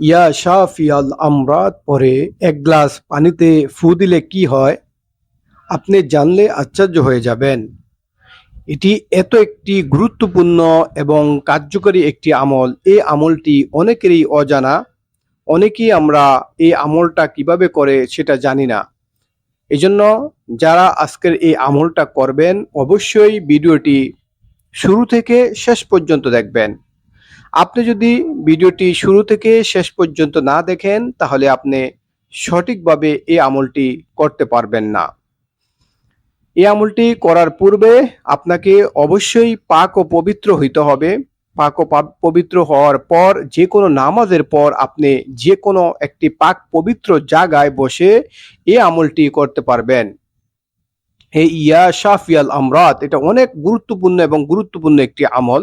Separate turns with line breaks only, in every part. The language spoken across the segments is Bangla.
ইয়া শাফিয়াল আমরাত পরে এক গ্লাস পানিতে ফু দিলে কি হয়? আপনি জানলে আশ্চর্য হয়ে যাবেন। এটি এত একটি গুরুত্বপূর্ণ এবং কার্যকরী একটি আমল। এই আমলটি অনেকেরই অজানা। অনেকেই আমরা এই আমলটা কীভাবে করে সেটা জানি না। এজন্য যারা আজকের এই আমলটা করবেন, অবশ্যই ভিডিওটি শুরু থেকে শেষ পর্যন্ত দেখবেন। আপনি যদি ভিডিওটি শুরু থেকে শেষ পর্যন্ত না দেখেন, তাহলে আপনি সঠিকভাবে এই আমলটি করতে পারবেন না। এই আমলটি করার পূর্বে আপনাকে অবশ্যই পাক ও পবিত্র হইতে হবে। পাক ও পবিত্র হওয়ার পর যে কোনো নামাজের পর আপনি যে কোনো একটি পাক পবিত্র জায়গায় বসে এই আমলটি করতে পারবেন। এই ইয়া শাফিয়াল আমরাত, এটা অনেক গুরুত্বপূর্ণ এবং গুরুত্বপূর্ণ একটি আমল।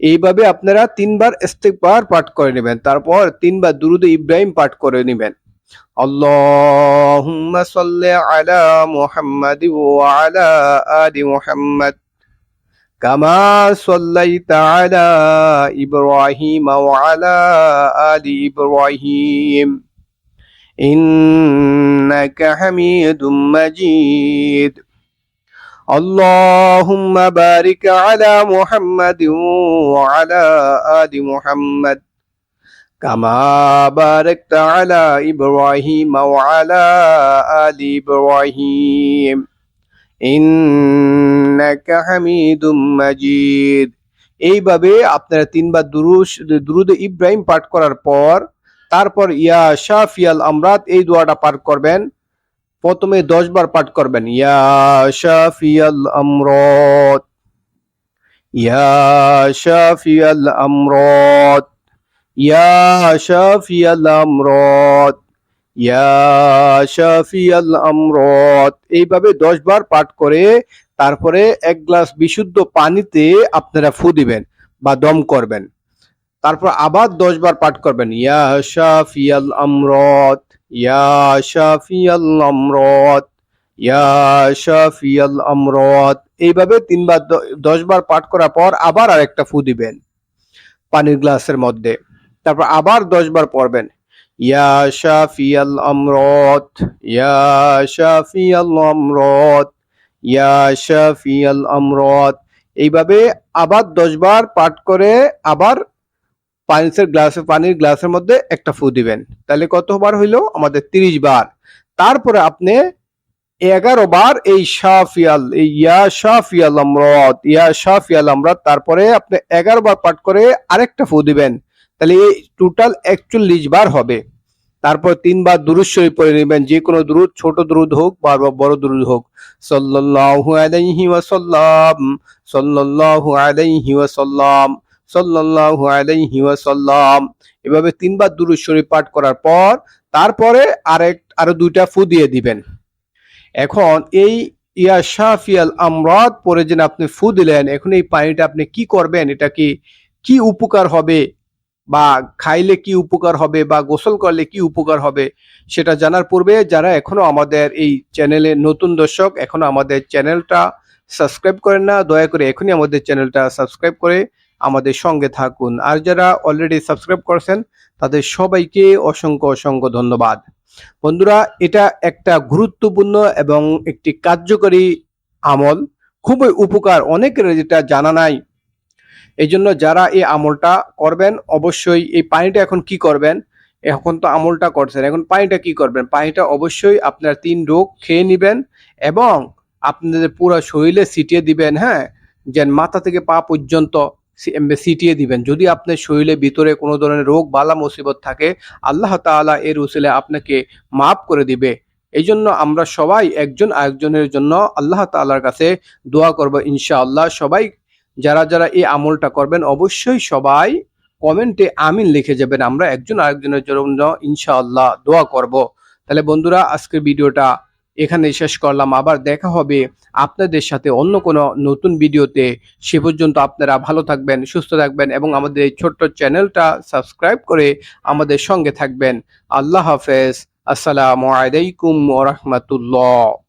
এইভাবে আপনারা তিনবার ইস্তেগফার পাঠ করে নেবেন। তারপর তিনবার দুরুদ ইব্রাহিম পাঠ করে নেবেন। আল্লাহুম্মা সাল্লি আলা মুহাম্মাদ ওয়া আলা আলি মুহাম্মাদ কামা সাল্লাইতা আলা ইব্রাহিম ওয়া আলা আলি ইব্রাহিম। ইন্নাকা হামিদুম মাজিদ। اللهم بارك على محمد وعلى آل محمد كما باركت على إبراهيم وعلى آل إبراهيم إنك حميد مجيد এইভাবে আপনারা তিনবার দুরুস দুরুদ ইব্রাহিম পাঠ করার পর তারপর ইয়া শাফিয়াল আমরাত এই দোয়াটা পাঠ করবেন প্রথমে দশ বার পাঠ করবেন। ইয়া শাফিয়াল আমরত। ইয়া শাফিয়াল আমরত। ইয়া ইয়া এইভাবে দশ বার পাঠ করে তারপরে এক গ্লাস বিশুদ্ধ পানিতে আপনারা ফু দিবেন বা দম করবেন। তারপর আবার দশ বার পাঠ করবেন। ইয়া শাফিয়াল আমরত। ইয়া শাফিয়াল আমরত ইয়া শাফিয়াল আমরত এইভাবে তিনবার দ- দশ বার পাঠ করার পর আবার আরেকটা ফু দিবেন পানির গ্লাসের মধ্যে। তারপর আবার দশ বার পড়বেন। ইয়া শাফিয়াল আমরত ইয়া শাফিয়াল আমরত ইয়া শাফিয়াল আমরত এইভাবে আবার দশ বার পাঠ করে আবার পানির গ্লাসে, পানির গ্লাসের মধ্যে একটা ফু দিবেন। তাহলে কতবার হইল? আমাদের তিরিশ বার। তারপরে আপনি এগারো বার এই শাফিয়াল, এই ইয়া শাফিয়াল আমরত ইয়া শাফিয়াল আমরত তারপরে আপনি এগারো বার পাঠ করে আরেকটা ফু দিবেন। তাহলে এই টোটাল একচল্লিশ বার হবে। তারপর তিনবার দুরুদ শরীফ পড়ে নেবেন। যে কোনো দুরুদ, ছোট দুরুদ হোক বা বড় দুরুদ হোক। সাল্লাল্লাহু আলাইহি ওয়াসাল্লাম, সাল্লাল্লাহু আলাইহি ওয়াসাল্লাম। সাল্লাল্লাহু আলাইহি ওয়াসাল্লাম। এভাবে তিনবার দুরূদ শরীফ পাঠ করার পর তারপরে আরেক, আরও দুইটা ফু দিয়ে দিবেন। এখন এই ইয়া শাফিয়াল আমরাদ পরে যেন আপনি ফু দিলেন, এখন এই পানিটা আপনি কি করবেন, এটা কি কি উপকার হবে বা খাইলে কি উপকার হবে বা গোসল করলে কি উপকার হবে সেটা জানার পূর্বে যারা এখনও আমাদের এই চ্যানেলে নতুন দর্শক, এখনও আমাদের চ্যানেলটা সাবস্ক্রাইব করেন না, দয়া করে এখনই আমাদের চ্যানেলটা সাবস্ক্রাইব করে আমাদের সঙ্গে থাকুন। আর যারা অলরেডি সাবস্ক্রাইব করেছেন, তাদের সবাইকে অসংখ্য অসংখ্য ধন্যবাদ। বন্ধুরা, এটা একটা গুরুত্বপূর্ণ এবং একটি কার্যকরী আমল। খুবই উপকার। অনেকের যেটা জানা নাই। এই জন্য যারা এই আমলটা করবেন, অবশ্যই এই পানিটা এখন কি করবেন? এখন তো আমলটা করছেন। এখন পানিটা কি করবেন? পানিটা অবশ্যই আপনার তিন রোগ খেয়ে নেবেন এবং আপনাদের পুরো শরীরে ছিটিয়ে দিবেন হ্যাঁ? যেন মাথা থেকে পা পর্যন্ত সি- এম, ছিটিয়ে দিবেন। যদি আপনার শরীরে ভিতরে কোনো ধরনের রোগ বালা মুসিবত থাকে আল্লাহ তাআলা এর উসিলে আপনাকে মাফ করে দিবে। এই জন্য আমরা সবাই একজন আরেকজনের জন্য আল্লাহ তাআলার কাছে দোয়া করব ইনশাআল্লাহ। সবাই যারা যারা এই আমলটা করবেন অবশ্যই সবাই কমেন্টে আমিন লিখে যাবেন। আমরা একজন আরেকজনের জন্য ইনশাআল্লাহ দোয়া করব। তাহলে বন্ধুরা আজকের ভিডিওটা এখানে শেষ করলাম। আবার দেখা হবে আপনাদের সাথে অন্য কোনো নতুন ভিডিওতে। সে পর্যন্ত আপনারা ভালো থাকবেন, সুস্থ থাকবেন এবং আমাদের এই ছোট্ট চ্যানেলটা সাবস্ক্রাইব করে আমাদের সঙ্গে থাকবেন। আল্লাহ হাফেজ। আসসালামু আলাইকুম ওরহমতুল্লাহ